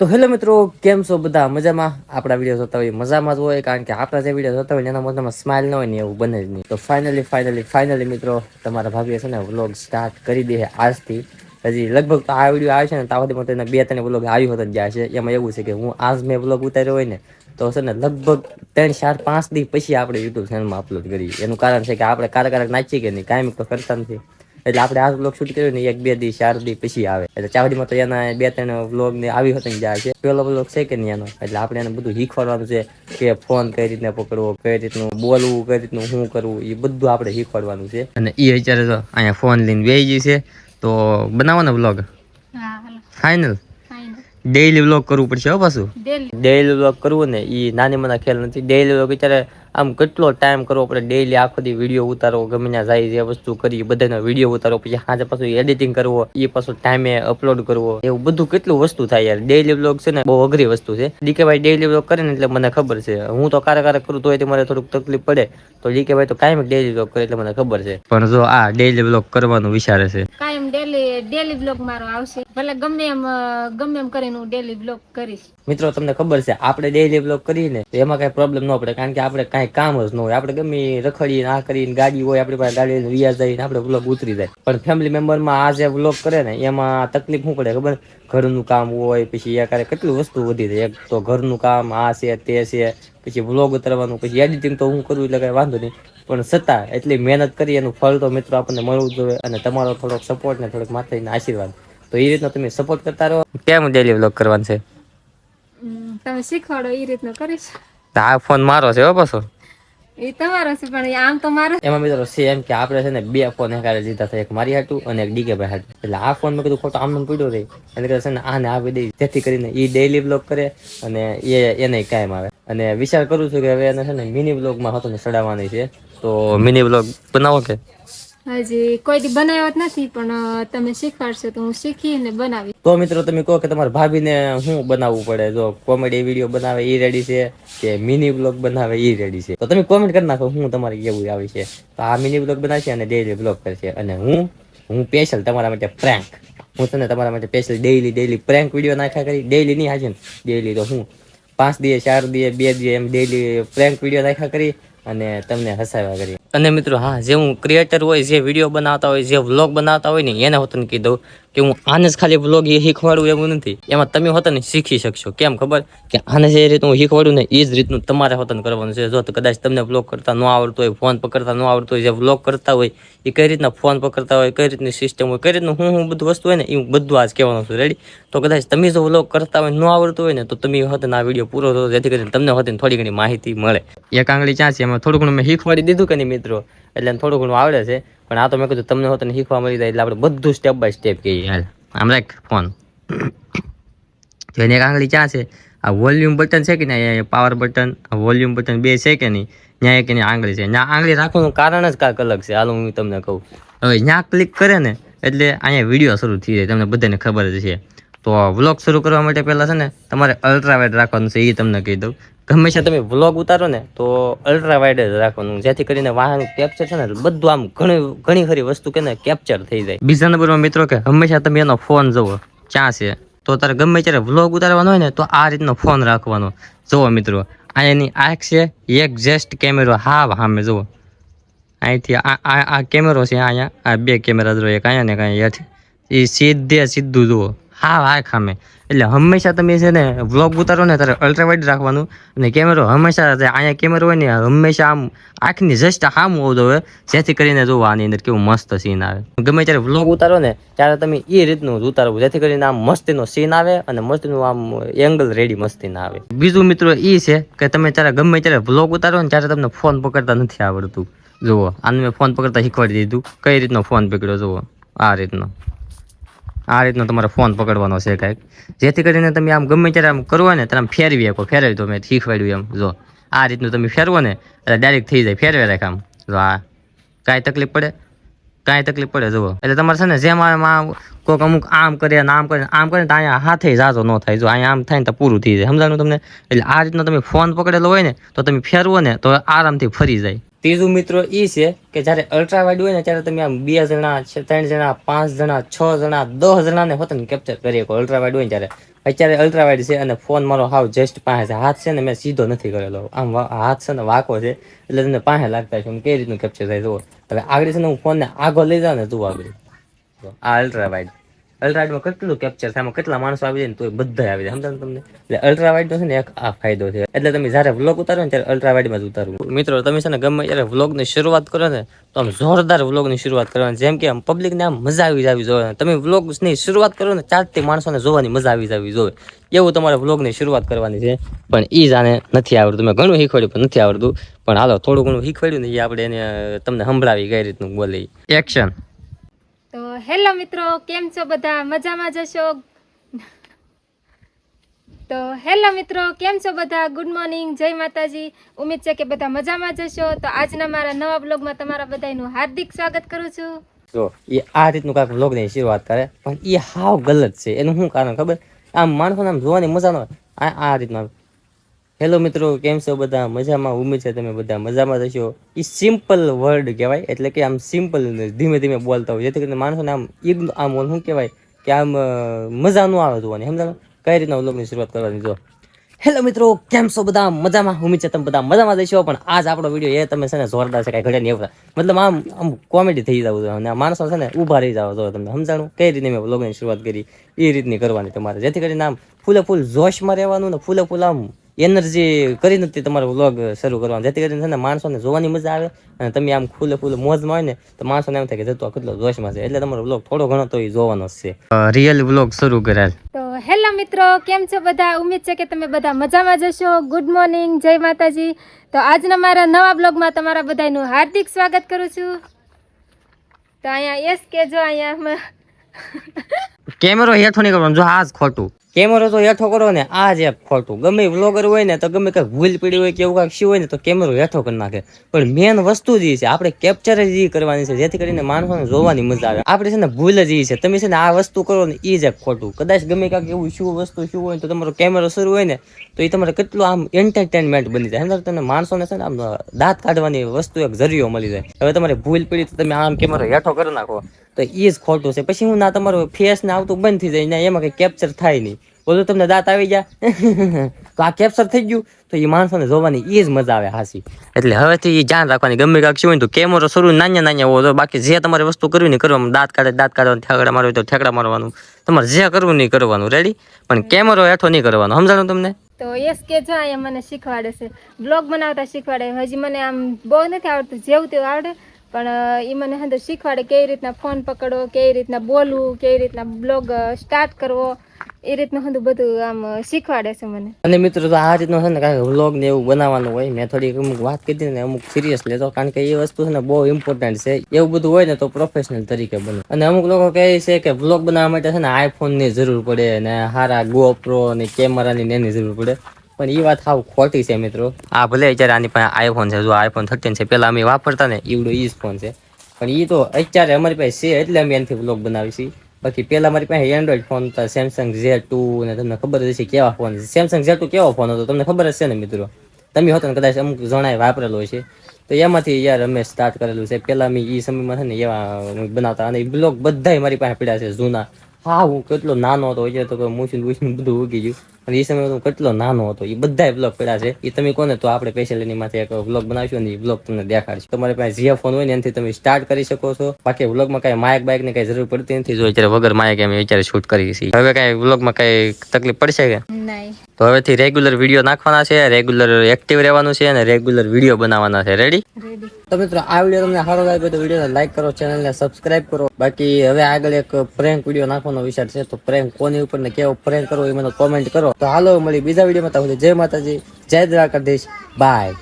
તો હેલો મિત્રો, કેમ છો બધા? મજામાં? આપણા વીડિયો જોતા હોય મજામાં જ હોય, કારણ કે આપણા જે વીડિયો જોતા હોય એના મોઢામાં સ્માઇલ ન હોય ને એવું બને જ નહીં. તો ફાઇનલી ફાઇનલી ફાઇનલી મિત્રો, તમારા ભાભીએ છે ને વ્લોગ સ્ટાર્ટ કરી દે આજથી. હજી લગભગ તો આ વીડિયો આવે છે ને ત્યાં મતલબ મને બે ત્રણ વ્લોગ આવ્યો હતો જાય છે. એમાં એવું છે કે હું આજ મેં વ્લોગ ઉતાર્યો હોય ને, તો છે ને લગભગ ત્રણ, ચાર, પાંચ દિવસ પછી આપણે યુટ્યુબ ચેનલમાં અપલોડ કરીએ. એનું કારણ છે કે આપણે કારક કારક નાચીએ કે નહીં, કાંઈ તો કરતા નથી. એટલે આપણે આ વ્લોગ શૂટ કર્યો ને એક બે દી ચાર દી પછી આવે. એટલે ચાવડીમાં તો એના બે ત્રણ વ્લોગ ને આવી હતી જાય છે. પેલો વ્લોગ છે કે નહીં એનો? એટલે આપણે એને બધું શીખવાડવાનું છે કે ફોન કઈ રીતના પકડવો કઈ રીતનું બોલવું કઈ રીતનું શું કરવું એ બધું આપણે શીખવાડવાનું છે. અને એ અત્યારે તો અહીંયા ફોન લઈને બેસી ગઈ છે. તો બનાવવાનો vlog final final daily vlog કરવું પડશે હો પાછું? ડેઈલી વ્લોગ કરવું ને એ નાની મને ખ્યાલ નથી. ડેઈલી વ્લોગ અત્યારે આમ કેટલો ટાઈમ કરવો પડે? ડેઈલી આખો દી વીડિયો ઉતારો ગમે ત્યાં જાય જે વસ્તુ કરી બધાનો વીડિયો ઉતારો પછી સાંજે પાછું એડિટિંગ કરવો, એ પાછું ટાઈમે અપલોડ કરવો. એવું બધું કેટલું વસ્તુ થાય યાર. ડેઈલી બ્લોગ છે ને, બહુ અઘરી વસ્તુ છે. ડીકે ભાઈ ડેઈલી બ્લોગ કરે ને એટલે મને ખબર છે. હું તો કારે કારે કરું તો એ મારે થોડુંક તકલીફ પડે. તો ડીકે ભાઈ તો કાયમ ડેઈલી બ્લોગ કરે એટલે મને ખબર છે. પણ જો આ ડેઈલી બ્લોગ કરવાનું વિચારે છે. કાયમ ડેઈલી ડેઈલી બ્લોગ મારો આવશે. ભલે ગમે એમ ગમે એમ કરીને હું ડેલી બ્લોગ કરીશ. મિત્રો, તમને ખબર છે, આપણે ડેઈલી બ્લોગ કરીને એમાં કઈ પ્રોબ્લેમ ન પડે, કારણ કે આપણે કાંઈ કામ જ ન હોય. આપણે ગમે રખડીએ આ કરીને ગાડી હોય, આપણી પાસે ગાડી વ્યાજ જઈને આપણે બ્લોગ ઉતરી જાય. પણ ફેમિલી મેમ્બરમાં આ જે બ્લોગ કરે ને, એમાં તકલીફ શું પડે ખબર? ઘરનું કામ હોય, પછી એ કરે કેટલી વસ્તુ વધી જાય. એક તો ઘરનું કામ, આ છે, તે છે, પછી બ્લોગ ઉતારવાનું, પછી એડિટિંગ તો હું કરું એટલે કઈ વાંધો નહીં. પણ છતાં, એટલી મહેનત કરી એનું ફળ તો મિત્રો આપણને મળવું જોઈએ અને તમારો થોડોક સપોર્ટ ને થોડોક માતાજીના આશીર્વાદ. તો એ રીતના તમે સપોર્ટ કરતા રહો. કેમ ડેલી વ્લોગ કરવાનું છે? તમે શીખવાડો એ રીતનો કરીશ. આ ફોન મારો છે હો પાછો. એ તમારો છે પણ આમ તો મારો એમાં મિત્રો સેમ કે આપણે છે ને બે ફોન હેકારે લીધા હતા એક મારી હાટું અને એક ડીકે ભાઈ હાટું. એટલે આ ફોન મેં કીધું ખોટો આમ પડ્યો રહી એટલે કદાચ ને આને આપી દઈ જેથી કરીને એ ડેઈલી બ્લોગ કરે અને એ એને કાયમ આવે. અને વિચાર કરું છું કે હવે એને છે ને મિની બ્લોગમાં હતો ને ચડાવવાની છે. તો મિની બ્લોગ બનાવો કે? હજી કોઈ દી બનાવ્યો નથી, પણ તમે શીખવાડશો તો હું શીખીને બનાવી તો મિત્રો તમે કહો કે તમારા ભાભીને શું બનાવવું પડે? જો કોમેડી વીડિયો બનાવે એ રેડી છે કે મિની બ્લોગ બનાવે એ રેડી છે? તો તમે કોમેન્ટ કરી નાખો, હું તમારે કેવું આવી છે? તો આ મિની બ્લોગ બનાવશે અને ડેઈલી બ્લોગ કરશે. અને હું હું સ્પેશિયલ તમારા માટે પ્રેન્ક હું તને તમારા માટે special daily daily prank video નાખ્યા કરી. ડેઈલી નહીં હાજર ડેઈલી તો હું પાંચ દિવસ ચાર દિવસ બે દિવસ એમ ડેઈલી પ્રેન્ક વીડિયો નાખ્યા કરી અને તમને હસાવ્યા કરી. અને મિત્રો હા, જે હું ક્રિએટર હોય, જે વીડિયો બનાવતા હોય, જે વ્લોગ બનાવતા હોય ને, એને હું તને કીધું કે હું આને જ ખાલી વ્લોગ એ શીખવાડું એવું નથી. એમાં તમે હોતાને શીખી શકશો. કેમ ખબર? કે આને જે રીતનું હું શીખવાડું ને એ જ રીતનું તમારે હોતન કરવાનું છે. જો તો કદાચ તમને બ્લોગ કરતા ન આવડતું હોય ફોન પકડતા ન આવડતું હોય, જે વ્લોગ કરતા હોય એ કઈ રીતના ફોન પકડતા હોય, કઈ રીતની સિસ્ટમ હોય, કઈ રીતનું હું હું બધું વસ્તુ હોય ને એ હું બધું આજ કહેવાનું છું. રેડી તો કદાચ તમે જો વ્લોગ કરતા હોય ન આવડતું હોય ને, તો તમે હોતને આ વીડિયો પૂરો થતો જેથી કરીને તમને હોતને થોડી ઘણી માહિતી મળે. એક આંગળી છે? એમાં થોડું ઘણું મેં શીખવાડી દીધું કે નહીં મિત્રો? એટલે થોડું ઘણું આવડે છે. પણ આ તો મેં કીધું તમને હોતે શીખવા મળી જાય એટલે આપણે બધું સ્ટેપ બાય સ્ટેપ કહીએ. આમ રાખ ફોન તો એક આંગળી ક્યાં છે, આ વોલ્યુમ બટન છે કે નહીં? પાવર બટન વોલ્યુમ બટન બે છે કે નહીં? ત્યાં એક એની આંગળી છે. ત્યાં આંગળી રાખવાનું કારણ જ કાંઈક અલગ છે. હાલ, હું તમને કહું. હવે ત્યાં ક્લિક કરે ને, એટલે અહીંયા વીડિયો શરૂ થઈ જાય. તમને બધાને ખબર જ છે. તો વ્લોગ શરૂ કરવા માટે પહેલાં છે ને, તમારે અલ્ટ્રાવેટ રાખવાનું છે. એ તમને કહી દઉં. હંમેશા તમે વ્લોગ ઉતારો ને તો અલ્ટ્રા વાઇડ જ રાખવાનું. જેથી કરીને વાહન કેપ્ચર છે ને, બધું આમ ઘણી ઘણી ખરી વસ્તુ કે કેપ્ચર થઈ જાય. બીજા નંબરમાં મિત્રો કે હંમેશા તમે એનો ફોન જુઓ, ક્યાં છે? તો તારે ગમે ત્યારે વ્લોગ ઉતારવાનો હોય ને, તો આ રીતનો ફોન રાખવાનો. જુઓ મિત્રો, આ એની આંખ છે, એક જેસ્ટ કેમેરો હા સામે જુઓ. અહીંથી આ આ કેમેરો છે, અહીંયા, આ બે કેમેરા જો એક અહીંયા ને એક અહીંયા. એ સીધે સીધું જુઓ. હા હા ખામે એટલે હંમેશા તમે છે ને વ્લોગ ઉતારો ને ત્યારે અલ્ટ્રાવાઇડ રાખવાનું અને કેમેરો હંમેશા અહીંયા કેમેરો હોય ને હંમેશા આમ આંખની જસ્ટ આમ હોવું જોવે જેથી કરીને જુઓ આની અંદર કેવું મસ્ત સીન આવે. ગમે ત્યારે વ્લોગ ઉતારો ને ત્યારે તમે એ રીતનું જ ઉતારવું, જેથી કરીને આમ મસ્તીનો સીન આવે અને મસ્તીનું આમ એંગલ રેડી મસ્તી ના આવે. બીજું મિત્રો એ છે કે તમે ત્યારે ગમે ત્યારે વ્લોગ ઉતારો ને ત્યારે તમને ફોન પકડતા નથી આવડતું. જુઓ, આને મેં ફોન પકડતા શીખવાડી દીધું. કઈ રીતનો ફોન પકડ્યો, જુઓ, આ રીતનો. આ રીતનો તમારે ફોન પકડવાનો છે કાંઈક. જેથી કરીને તમે આમ ગમે ત્યારે આમ કરવો ને, ત્યારે આમ ફેરવી શકો. ફેરવી તો મેં શીખવાડ્યું એમ. જો, આ રીતનું તમે ફેરવો ને, એટલે ડાયરેક્ટ થઈ જાય. ફેરવે રાખ આમ. જો, આ કાંઈ તકલીફ પડે? કાંઈ તકલીફ પડે? જુઓ. એટલે તમારે છે ને, જેમ આમ કોઈક અમુક આમ કરે ને આમ કરે આમ કરે તો અહીંયા હાથે જાજો ન થાય. જો, અહીંયા આમ થાય ને તો પૂરું થઈ જાય. સમજાણું તમને? એટલે આ રીતનો તમે ફોન પકડેલો હોય ને, તો તમે ફેરવો ને, તો આરામથી ફરી જાય. ત્રીજું મિત્રો એ છે કે જ્યારે અલ્ટ્રાવાઇડ હોય ને ત્યારે તમે આમ બે જણા ત્રણ જણા, પાંચ જણા, છ જણા, દસ જણાને હોતે ને કેપ્ચર કરી શકો અલ્ટ્રાવાઇડ હોય ત્યારે. અત્યારે અલ્ટ્રાવાઇડ છે અને ફોન મારો હાવ જસ્ટ પાસે છે હાથ છે ને મેં સીધો નથી કરેલો. આમ હાથ છે ને વાંકો છે, એટલે તમને પાસે લાગતા છે કઈ રીતનું કેપ્ચર થાય જુઓ. હવે આગળ છે ને હું ફોનને આગળ લઈ જાઉં ને તું આગળ. આ અલ્ટ્રા વાઇડ અલ્ટ્રા કેટલું કેપ્ચર થાય કેટલા માણસો આવી જાય ને તો બધા આવી જાય. સમજાવ તમને? એટલે અલ્ટ્રાવાઇડનો છે ને એક આ ફાયદો છે. એટલે તમે જ્યારે વ્લોગ ઉતારો ને ત્યારે અલ્ટ્રાવાઇડમાં જ ઉતારવું. મિત્રો, તમે છે ને ગમે ત્યારે વ્લોગની શરૂઆત કરો ને, તો આમ જોરદાર વ્લોગની શરૂઆત કરવાની. જેમ કે આમ પબ્લિકને આમ મજા આવી જવી. જોઈએ તમે વ્લોગની શરૂઆત કરો ને, ચારથી માણસોને જોવાની મજા આવી જવી. જોઈએ એવું તમારે વ્લોગની શરૂઆત કરવાની છે. પણ એ જાણે નથી આવડતું. મેં ઘણું શીખવાડ્યું, પણ નથી આવડતું. પણ હાલો, થોડું ઘણું શીખવાડ્યું ને એ આપણે એને તમને સંભળાવી કઈ રીતનું બોલી એક્શન હેલો મિત્રો, કેમ છો બધા? મજામાં જશો તો હેલો મિત્રો, કેમ છો બધા? ગુડ મોર્નિંગ જય માતાજી. ઉમેદ છે કે બધા મજામાં જશો તો આજના મારા નવા બ્લોગમાં તમારા બધાનું હાર્દિક સ્વાગત કરું છું. જો એ આ રીતનું કાંઈક વ્લોગની શરૂઆત કરે, પણ એ હાવ ગલત છે. એનું શું કારણ ખબર? આમ માણસોને આમ જોવાની મજા ન આવે. આ રીતના હેલો મિત્રો, કેમ છો બધા? મજામાં ઉમેદ છે તમે બધા. મજામાં થશો એ સિમ્પલ વર્ડ કહેવાય, એટલે કે આમ સિમ્પલ ધીમે ધીમે બોલતા હોય. જેથી કરીને માણસોને આમ ઇગ્નો આમ શું કહેવાય, કે આમ મજાનું આવે જોવાની. સમજાણો? કઈ રીતના વ્લોગની શરૂઆત કરવાની જો? હેલો મિત્રો, કેમ છો બધા? મજામાં ઉમેદ છે તમે બધા. મજામાં જશો પણ આજ આપણો વીડિયો એ તમે છે ને જોરદાર છે, કાંઈ ઘડે નહીં એવડા મતલબ આમ આમ કોમેડી થઈ જવું છો. અને માણસો છે ને ઊભા રહી જાવ છો તમને સમજાણું? કઈ રીતે મેં વ્લોગની શરૂઆત કરી? એ રીતની કરવાની તમારે. જેથી કરીને આમ ફૂલે ફૂલ જોશમાં રહેવાનું ને ફૂલે ફૂલ આમ એનર્જી કરી નથી તમારો વ્લોગ શરૂ કરવાનો. જેથી કરીને છે ને માણસોને જોવાની મજા આવે અને તમે આમ ખુલ્લે ખુલ્લે મોજમાં હોય ને તો માણસોને એમ થાય કે જતો કેટલો જોશમાં છે. એટલે તમારો વ્લોગ થોડો ઘણો તો એ જોવાનો છે. રિયલ વ્લોગ શરૂ કરેલ. તો હેલો મિત્રો કેમ છો બધા? ઉમેદ છે કે તમે બધા મજામાં જશો ગુડ મોર્નિંગ જય માતાજી. તો આજના મારા નવા બ્લોગમાં તમારા બધાનું હાર્દિક સ્વાગત કરું છું. તો અહીંયા એસ કે જો અહીંયા. કેમેરો હેઠો નહીં કરવાનો જો આ જ ખોટું. કેમેરો તો હેઠો કરો ને, આ જ ખોટું ગમે વ્લોગર હોય ને, તો ગમે કંઈક ભૂલ પડી હોય કે એવું કાંઈક શું હોય ને, તો કેમેરો હેઠો કરી નાખે. પણ મેન વસ્તુ જ છે, આપણે કેપ્ચર જ એ કરવાની છે, જેથી કરીને માણસોને જોવાની મજા આવે. આપણે છે ને ભૂલ જ એ છે. તમે છે ને આ વસ્તુ કરો ને એ જ ખોટું કદાચ ગમે કાંઈક એવું શું વસ્તુ શું હોય તો તમારો કેમેરો શરૂ હોય ને, તો એ તમારે કેટલું આમ એન્ટરટેનમેન્ટ બની જાય. અંદર તમને માણસોને છે ને આમ દાંત કાઢવાની વસ્તુ, એક જરિયો મળી જાય. હવે તમારે ભૂલ પડી તો તમે આમ કેમેરો હેઠો કરી નાખો. તો એ જ ખોટું છે. પછી હું ના તમારું ફેસ ને આવતું બંધ થઈ જાય ને, એમાં કંઈ કેપ્ચર થાય નહીં. બોલો તમને દાંત આવી ગયા? તો આ કેપ્ચર થઈ ગયું. તો એ માણસોને જોવાની એ જ મજા આવે હાસી. એટલે હવેથી એ ધ્યાન રાખવાની. ગમે કાંક શું હોય તો કેમેરો શરૂ નાના નાના હોવો બાકી જે તમારે વસ્તુ કરવી ને કરવાનું. દાંત કાઢે દાંત કાઢવાનું ઠેકડા મારવા તો ઠેકડા મારવાનું. તમારે જે કરવું નહીં કરવાનું. રેડી પણ કેમેરો હેઠો નહીં કરવાનો. સમજાણું તમને? તો યસ કે જો અહીંયા મને શીખવાડે છે. બ્લોગ બનાવતા શીખવાડે. હજી મને આમ બહુ નથી આવડતું. જેવું તેવું આવડે. પણ એ મને હંદર શીખવાડે કેવી રીતના ફોન પકડવો કેવી રીતના બોલવું કેવી રીતના બ્લોગ સ્ટાર્ટ કરવો. એ રીતનું હંધું બધું આમ શીખવાડે છે મને. અને મિત્રો તો આ રીતનું છે ને કાંઈ વ્લોગ ને એવું બનાવવાનું હોય, મેં થોડી અમુક વાત કીધી ને અમુક સિરિયસ લેતો કારણ કે એ વસ્તુ છે ને બહુ ઇમ્પોર્ટન્ટ છે. એવું બધું હોય ને તો પ્રોફેશનલ તરીકે બને. અને અમુક લોકો કહે છે કે વ્લોગ બનાવવા માટે છે ને આઈફોનની જરૂર પડે ને હારા ગોપ્રો ને કેમેરાની એની જરૂર પડે. પણ એ વાત સાવ ખોટી છે મિત્રો. આ ભલે અત્યારે આની પાસે આઈફોન છે, જો આઈફોન થર્ટીન છે, પેલા અમે વાપરતા ને એવડો ઈ ફોન છે. પણ એ તો અત્યારે અમારી પાસે છે એટલે અમે એનાથી વ્લોગ બનાવી છીએ બાકી પેલા મારી પાસે એન્ડ્રોઈડ ફોન હતા સેમસંગ ઝે ટુ ને તમને ખબર જ કેવા ફોન સેમસંગ ઝે ટુ કેવો ફોન હતો, તમને ખબર જ છે ને મિત્રો? તમે હોતો ને કદાચ અમુક જણાએ વાપરેલો છે તો એમાંથી યાર અમે સ્ટાર્ટ કરેલું છે. પેલા મેં એ સમયમાં છે ને એવા બનાવતા અને બ્લોગ બધાય મારી પાસે પડ્યા છે જૂના. હા હું કેટલો નાનો હતો એટલે તો મૂછીને બધું ઉગી ગયું. અને એ સમયે હું કેટલો નાનો હતો. એ બધા બ્લોગ પડ્યા છે. એ તમે કોને તો આપણે સ્પેશિયલ એની માથે એક બ્લોગ બનાવશું અને એ બ્લોગ તમને દેખાડશું. તમારી પાસે જે ફોન હોય ને એનાથી તમે સ્ટાર્ટ કરી શકો છો. બાકી બ્લોગમાં કાંઈ માયક બાઇકની કઈ જરૂર પડતી નથી. જો અત્યારે વગર માયક અમે અત્યારે શૂટ કરી છીએ. હવે કાંઈ બ્લોગમાં કાંઈ તકલીફ પડશે કે? તો હવેથી રેગ્યુલર વીડિયો નાખવાના છે રેગ્યુલર એક્ટિવ રહેવાનું છે અને રેગ્યુલર વીડિયો બનાવવાના છે. રેડી રેડી તો મિત્રો આ વીડિયો તમને સારો લાગ્યો તો વિડીયોને લાઈક કરો ચેનલને સબસ્ક્રાઇબ કરો. બાકી હવે આગળ એક પ્રેન્ક વીડિયો નાખવાનો વિચાર છે. તો પ્રેન્ક કોની ઉપર ને કેવો પ્રેન્ક કરવો એ મને કોમેન્ટ કરો. તો હાલો મળી બીજા વિડીયોમાં. તમને જય માતાજી જય દ્વારકાધીશ. બાય